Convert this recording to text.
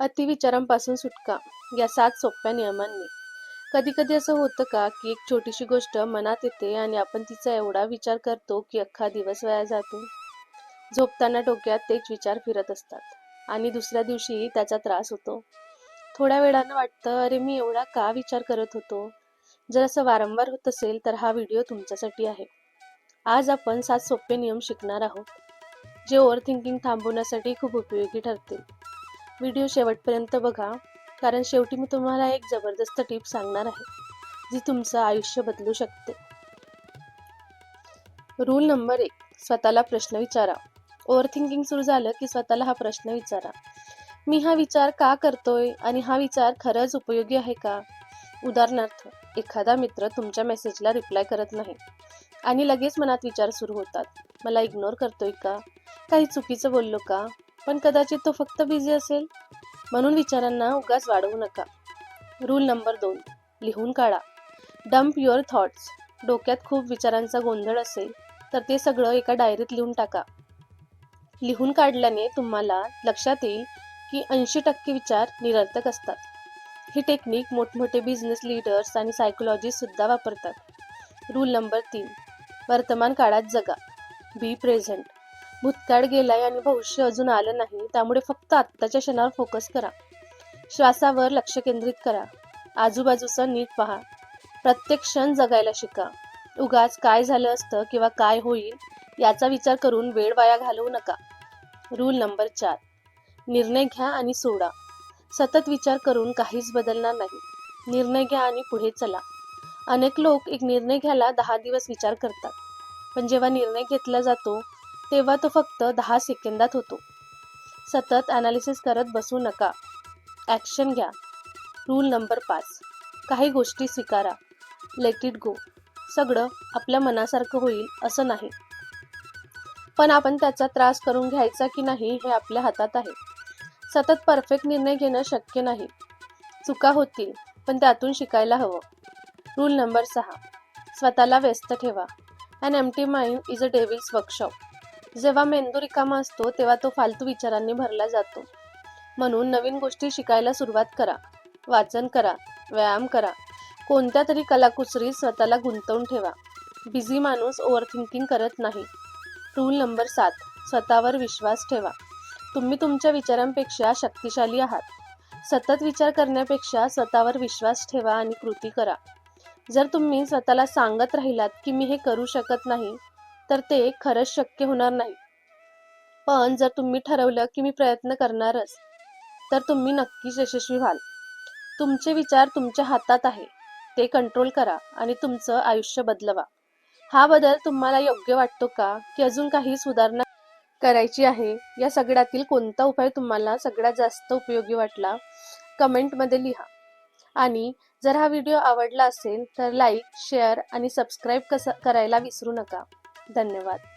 अतिविचारांपासून सुटका या सात सोप्या नियमांनी. कधी कधी असं होतं का की एक छोटीशी गोष्ट मनात येते आणि आपण तिचा एवढा विचार करतो की अख्खा दिवस वाया जातो? झोपताना डोक्यात तेच विचार फिरत असतात आणि दुसऱ्या दिवशी त्याचा त्रास होतो. थोड्या वेळानं वाटतं अरे मी एवढा का विचार करत होतो? जर असं वारंवार होत असेल तर हा व्हिडिओ तुमच्यासाठी आहे. आज आपण सात सोपे नियम शिकणार आहोत जे ओव्हर थिंकिंग थांबवण्यासाठी खूप उपयोगी ठरतील. व्हिडिओ शेवटपर्यंत बघा कारण शेवटी मी तुम्हाला एक जबरदस्त टिप सांगणार आहे जी तुमचं आयुष्य बदलू शकते. रूल नंबर एक स्वतःला प्रश्न विचारा. ओव्हर थिंकिंग सुरू झालं की स्वतःला हा प्रश्न विचारा. मी हा विचार का करतोय आणि हा विचार खरंच उपयोगी आहे का? उदाहरणार्थ एखादा मित्र तुमच्या मेसेजला रिप्लाय करत नाही आणि लगेच मनात विचार सुरू होतात. मला इग्नोर करतोय का? काही चुकीचं बोललो का? पण कदाचित तो फक्त बिझी असेल. म्हणून विचारांना उगाच वाढवू नका. रूल नंबर दोन. लिहून काढा. डम्प युअर थॉट्स डोक्यात खूप विचारांचा गोंधळ असेल तर ते सगळं एका डायरीत लिहून टाका. लिहून काढल्याने तुम्हाला लक्षात येईल की ऐंशी टक्के विचार निरर्थक असतात. ही टेक्निक मोठमोठे बिझनेस लीडर्स आणि सायकोलॉजिस्ट सुद्धा वापरतात. रूल नंबर तीन. वर्तमान काळात जगा. बी प्रेझेंट भूतकाळ गेलाय आणि भविष्य अजून आलं नाही त्यामुळे फक्त आत्ताच्या क्षणावर फोकस करा. श्वासावर लक्ष केंद्रित करा. आजूबाजूचं नीट पहा. प्रत्येक क्षण जगायला शिका. उगाच काय झालं असतं किंवा काय होईल याचा विचार करून वेळ वाया घालवू नका. रूल नंबर चार. निर्णय घ्या आणि सोडा. सतत विचार करून काहीच बदलणार नाही. निर्णय घ्या आणि पुढे चला. अनेक लोक एक निर्णय घ्यायला दहा दिवस विचार करतात. पण जेव्हा निर्णय घेतला जातो तेव्हा तो फक्त दहा सेकंदात होतो. सतत अनालिसिस करत बसू नका. ॲक्शन घ्या. रूल नंबर पाच. काही गोष्टी स्वीकारा. लेट इट गो सगळं आपल्या मनासारखं होईल असं नाही. पण आपण त्याचा त्रास करून घ्यायचा की नाही हे आपल्या हातात आहे. सतत परफेक्ट निर्णय घेणं शक्य नाही. चुका होतील पण त्यातून शिकायला हवं. रूल नंबर सहा. स्वतःला व्यस्त ठेवा. An empty mind is a devil's workshop जेव्हा मेंदू रिकामा असतो तेव्हा तो फालतू विचारांनी भरला जातो. म्हणून नवीन गोष्टी शिकायला सुरुवात करा. वाचन करा. व्यायाम करा. कोणत्या तरी कलाकुसरीत स्वतःला गुंतवून ठेवा. बिझी माणूस ओव्हर थिंकिंग करत नाही. रूल नंबर सात. स्वतःवर विश्वास ठेवा. तुम्ही तुमच्या विचारांपेक्षा शक्तिशाली आहात. सतत विचार करण्यापेक्षा स्वतःवर विश्वास ठेवा आणि कृती करा. जर तुम्ही स्वतःला सांगत राहिलात की मी हे करू शकत नाही तर ते खरंच शक्य होणार नाही. पण जर तुम्ही ठरवलं की मी प्रयत्न करणारच तर तुम्ही नक्कीच यशस्वी व्हाल. तुमचे विचार तुमच्या हातात आहे. ते कंट्रोल करा आणि तुमचं आयुष्य बदलवा. हा बदल तुम्हाला योग्य वाटतो का? की अजून काही सुधारणा करायची आहे? या सगळ्यातील कोणता उपाय तुम्हाला सगळ्यात जास्त उपयोगी वाटला? कमेंटमध्ये लिहा. आणि जर हा व्हिडिओ आवडला असेल तर लाईक शेअर आणि सबस्क्राईब कसं करायला विसरू नका. धन्यवाद.